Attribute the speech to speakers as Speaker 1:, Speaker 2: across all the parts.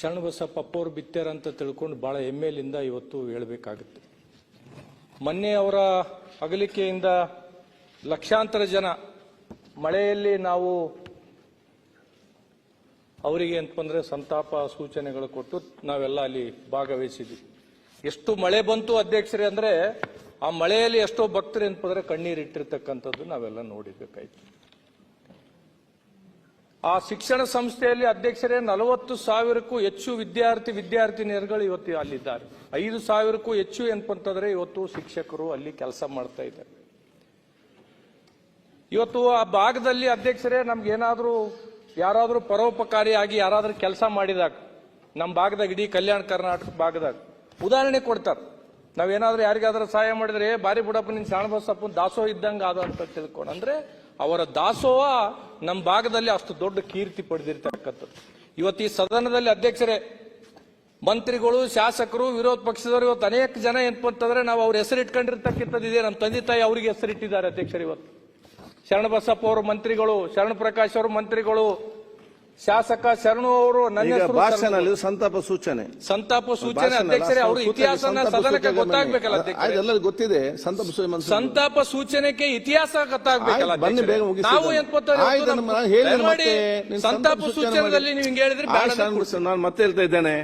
Speaker 1: ಶರಣಬಸಪ್ಪ ಪಪ್ಪೋರ್ ಬಿತ್ತಾರ ಅಂತ ತಿಳ್ಕೊಂಡು ಬಹಳ ಹೆಮ್ಮೆಲಿಂದ ಇವತ್ತು ಹೇಳಬೇಕಾಗುತ್ತೆ. ಮೊನ್ನೆ ಅವರ ಅಗಲಿಕೆಯಿಂದ ಲಕ್ಷಾಂತರ ಜನ ಮಳೆಯಲ್ಲಿ ನಾವು ಅವರಿಗೆ ಅಂತಂದ್ರೆ ಸಂತಾಪ ಸೂಚನೆಗಳು ಕೊಟ್ಟು ನಾವೆಲ್ಲ ಅಲ್ಲಿ ಭಾಗವಹಿಸಿದ್ವಿ. ಎಷ್ಟು ಮಳೆ ಬಂತು ಅಧ್ಯಕ್ಷರೇ ಅಂದ್ರೆ ಆ ಮಳೆಯಲ್ಲಿ ಎಷ್ಟೋ ಭಕ್ತರು ಅಂತಂದ್ರೆ ಕಣ್ಣೀರಿಟ್ಟಿರ್ತಕ್ಕಂಥದ್ದು ನಾವೆಲ್ಲ ನೋಡಿರ್ಬೇಕಾಯ್ತು. ಆ ಶಿಕ್ಷಣ ಸಂಸ್ಥೆಯಲ್ಲಿ ಅಧ್ಯಕ್ಷರೇ ನಲವತ್ತು ಸಾವಿರಕ್ಕೂ ಹೆಚ್ಚು ವಿದ್ಯಾರ್ಥಿ ವಿದ್ಯಾರ್ಥಿನಿಯರುಗಳು ಇವತ್ತು ಅಲ್ಲಿದ್ದಾರೆ. ಐದು ಸಾವಿರಕ್ಕೂ ಹೆಚ್ಚು ಏನಪ್ಪಂತಂದ್ರೆ ಇವತ್ತು ಶಿಕ್ಷಕರು ಅಲ್ಲಿ ಕೆಲಸ ಮಾಡ್ತಾ ಇದ್ದಾರೆ. ಇವತ್ತು ಆ ಭಾಗದಲ್ಲಿ ಅಧ್ಯಕ್ಷರೇ ನಮ್ಗೆ ಯಾರಾದರೂ ಪರೋಪಕಾರಿಯಾಗಿ ಯಾರಾದರೂ ಕೆಲಸ ಮಾಡಿದಾಗ ನಮ್ಮ ಭಾಗದಾಗ ಇಡೀ ಕಲ್ಯಾಣ ಕರ್ನಾಟಕ ಭಾಗದಾಗ ಉದಾಹರಣೆ ಕೊಡ್ತಾರೆ. ನಾವೇನಾದ್ರೂ ಯಾರಿಗಾದ್ರೂ ಸಹಾಯ ಮಾಡಿದ್ರೆ ಬಾರಿ ಬುಡಪ್ಪ, ನಿನ್ ಶಾಣಬಸಪ್ಪ ದಾಸೋ ಇದ್ದಂಗೆ ಆದ ಅಂತ ತಿಳ್ಕೊಂಡು. ಅಂದ್ರೆ ಅವರ ದಾಸೋಹ ನಮ್ಮ ಭಾಗದಲ್ಲಿ ಅಷ್ಟು ದೊಡ್ಡ ಕೀರ್ತಿ ಪಡೆದಿರ್ತಕ್ಕಂಥದ್ದು. ಇವತ್ತು ಈ ಸದನದಲ್ಲಿ ಅಧ್ಯಕ್ಷರೇ, ಮಂತ್ರಿಗಳು, ಶಾಸಕರು, ವಿರೋಧ ಪಕ್ಷದವರು ಇವತ್ತು ಅನೇಕ ಜನ ಏನಪ್ಪ ಅಂತಂದ್ರೆ ನಾವು ಅವ್ರ ಹೆಸರು ಇಟ್ಕೊಂಡಿರ್ತಕ್ಕಂಥದ್ದು ಇದೆ. ನಮ್ಮ ತಂದೆ ತಾಯಿ ಅವರಿಗೆ ಹೆಸರಿಟ್ಟಿದ್ದಾರೆ ಅಧ್ಯಕ್ಷರು ಇವತ್ತು. ಶರಣಬಸಪ್ಪ ಅವರು ಮಂತ್ರಿಗಳು ಶರಣ ಪ್ರಕಾಶ್ ಅವರು ಮಂತ್ರಿಗಳು ಶಾಸಕ ಶರಣು ಅವರು ನನ್ನ
Speaker 2: ಈಗ ಭಾಷಣ ಸಂತಾಪ ಸೂಚನೆ.
Speaker 1: ಸಂತಾಪ ಸೂಚನೆ ಅಧ್ಯಕ್ಷರೇ ಅವರು
Speaker 2: ಇತಿಹಾಸ
Speaker 1: ಇತಿಹಾಸನ ಸದನಕ್ಕೆ ಗೊತ್ತಾಗ್ಬೇಕಲ್ಲ
Speaker 2: ಎಲ್ಲರಿಗೂ ಗೊತ್ತಿದೆ. ಸಂತಾಪ ಸೂಚನೆ
Speaker 1: ಸಂತಾಪ ಸೂಚನೆಗೆ ಇತಿಹಾಸ ಗೊತ್ತಾಗ್ಬೇಕಲ್ಲ
Speaker 2: ಬನ್ನಿ,
Speaker 1: ಅಧ್ಯಕ್ಷರೇ.
Speaker 2: ಬೇಗ ಮುಗಿಸಿ
Speaker 1: ನಾವು ಸಂತಾಪ
Speaker 2: ಸೂಚನೆಯಲ್ಲಿ
Speaker 1: ನೀವು ಹಿಂಗೆ ಹೇಳಿದ್ರೆ
Speaker 2: ನಾನು- ಮತ್ತೆ ಹೇಳ್ತಾ ಇದ್ದೇನೆ.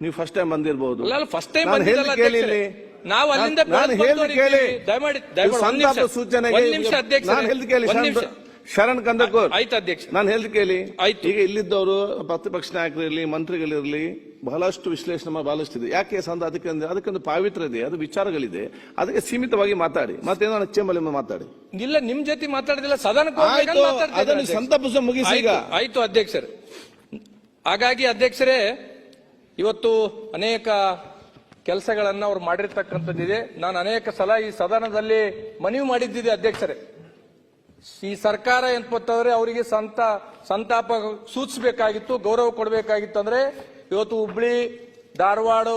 Speaker 2: ನೀವು ಫಸ್ಟ್ ಟೈಮ್ ಬಂದಿರಬಹುದು
Speaker 1: ಅಲ್ಲ ಫಸ್ಟ್ ಟೈಮ್
Speaker 2: ಬಂದಿರಲ್ಲ ಕೇಳಿ.
Speaker 1: ನಾವು ಅಲ್ಲಿಂದ. ದಯಮಾಡಿ ದಯಮಾಡಿ.
Speaker 2: ಸಂತಾಪ ಸೂಚನೆಗೆ
Speaker 1: ಒಂದು ನಿಮಿಷ
Speaker 2: ಹೇಳ್ತೀನಿ ಕೇಳಿ
Speaker 1: ನಿಮಿಷ.
Speaker 2: ಶರಣ್ ಕಂದಕೂರ್
Speaker 1: ಆಯ್ತು ಅಧ್ಯಕ್ಷ.
Speaker 2: ನಾನು ಹೇಳ್ದೆ ಕೇಳಿ.
Speaker 1: ಆಯ್ತು.
Speaker 2: ಈಗ ಇಲ್ಲಿದ್ದವರು ಪ್ರತಿಪಕ್ಷ ನಾಯಕರಿರಲಿ ಮಂತ್ರಿಗಳಿರಲಿ ಬಹಳಷ್ಟು ವಿಶ್ಲೇಷಣೆ ಬಹಳಷ್ಟು ಇದೆ ಯಾಕೆ ಸಂದ ಅದಕ್ಕೆ ಅದಕ್ಕೊಂದು ಪಾವಿತ್ರ ಇದೆ ಅದು ವಿಚಾರಗಳಿದೆ. ಅದಕ್ಕೆ ಸೀಮಿತವಾಗಿ ಮಾತಾಡಿ. ಮತ್ತೇನೋ ಚೆಂಬಲಿ ಮಾತಾಡಿ?
Speaker 1: ಇಲ್ಲ ನಿಮ್ ಜೊತೆ ಮಾತಾಡಿದಿಲ್ಲ ಸದನ
Speaker 2: ಅದನ್ನು
Speaker 1: ಅಧ್ಯಕ್ಷ.
Speaker 2: ಸಂತಾಪ ಮುಗಿಸಿ ಈಗ.
Speaker 1: ಆಯ್ತು, ಆಯ್ತು ಅಧ್ಯಕ್ಷರೇ. ಹಾಗಾಗಿ ಅಧ್ಯಕ್ಷರೇ ಇವತ್ತು ಅನೇಕ ಕೆಲಸಗಳನ್ನ ಅವ್ರು ಮಾಡಿರ್ತಕ್ಕಂಥದ್ದಿದೆ. ನಾನು ಅನೇಕ ಸಲ ಈ ಸದನದಲ್ಲಿ ಮನವಿ ಮಾಡಿದ್ದಿದೆ ಅಧ್ಯಕ್ಷರೇ. ಈ ಸರ್ಕಾರ ಏನ್ಪತ್ತಂದ್ರೆ ಅವರಿಗೆ ಸಂತ, ಸಂತಾಪ ಸೂಚಿಸಬೇಕಾಗಿತ್ತು, ಗೌರವ ಕೊಡಬೇಕಾಗಿತ್ತು ಅಂದ್ರೆ ಇವತ್ತು ಹುಬ್ಳಿ, ಧಾರವಾಡ,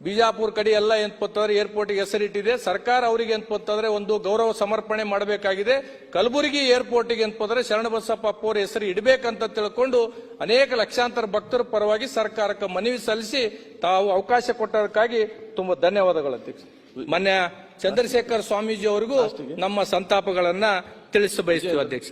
Speaker 1: ಬಿಜಾಪುರ ಕಡೆ ಎಲ್ಲ ಏನ್ಪತ್ತಂದ್ರೆ ಏರ್ಪೋರ್ಟ್ಗೆ ಹೆಸರಿಟ್ಟಿದೆ. ಸರ್ಕಾರ ಅವರಿಗೆ ಏನ್ಪತ್ತಂದ್ರೆ ಒಂದು ಗೌರವ ಸಮರ್ಪಣೆ ಮಾಡಬೇಕಾಗಿದೆ. ಕಲಬುರಗಿ ಏರ್ಪೋರ್ಟ್ಗೆ ಏನ್ಪಂದ್ರೆ ಶರಣಬಸಪ್ಪ ಅಪ್ಪವ್ರ ಹೆಸರು ಇಡಬೇಕಂತ ತಿಳ್ಕೊಂಡು ಅನೇಕ ಲಕ್ಷಾಂತರ ಭಕ್ತರ ಪರವಾಗಿ ಸರ್ಕಾರಕ್ಕೆ ಮನವಿ ಸಲ್ಲಿಸಿ ತಾವು ಅವಕಾಶ ಕೊಟ್ಟದಕ್ಕಾಗಿ ತುಂಬಾ ಧನ್ಯವಾದಗಳು ಅಧ್ಯಕ್ಷ ಮಾನ್ಯ ಚಂದ್ರಶೇಖರ್ ಸ್ವಾಮೀಜಿ ಅವರಿಗೂ ನಮ್ಮ ಸಂತಾಪಗಳನ್ನ ತಿಳಿಸಬಯಸ್ತೀವಿ ಅಧ್ಯಕ್ಷ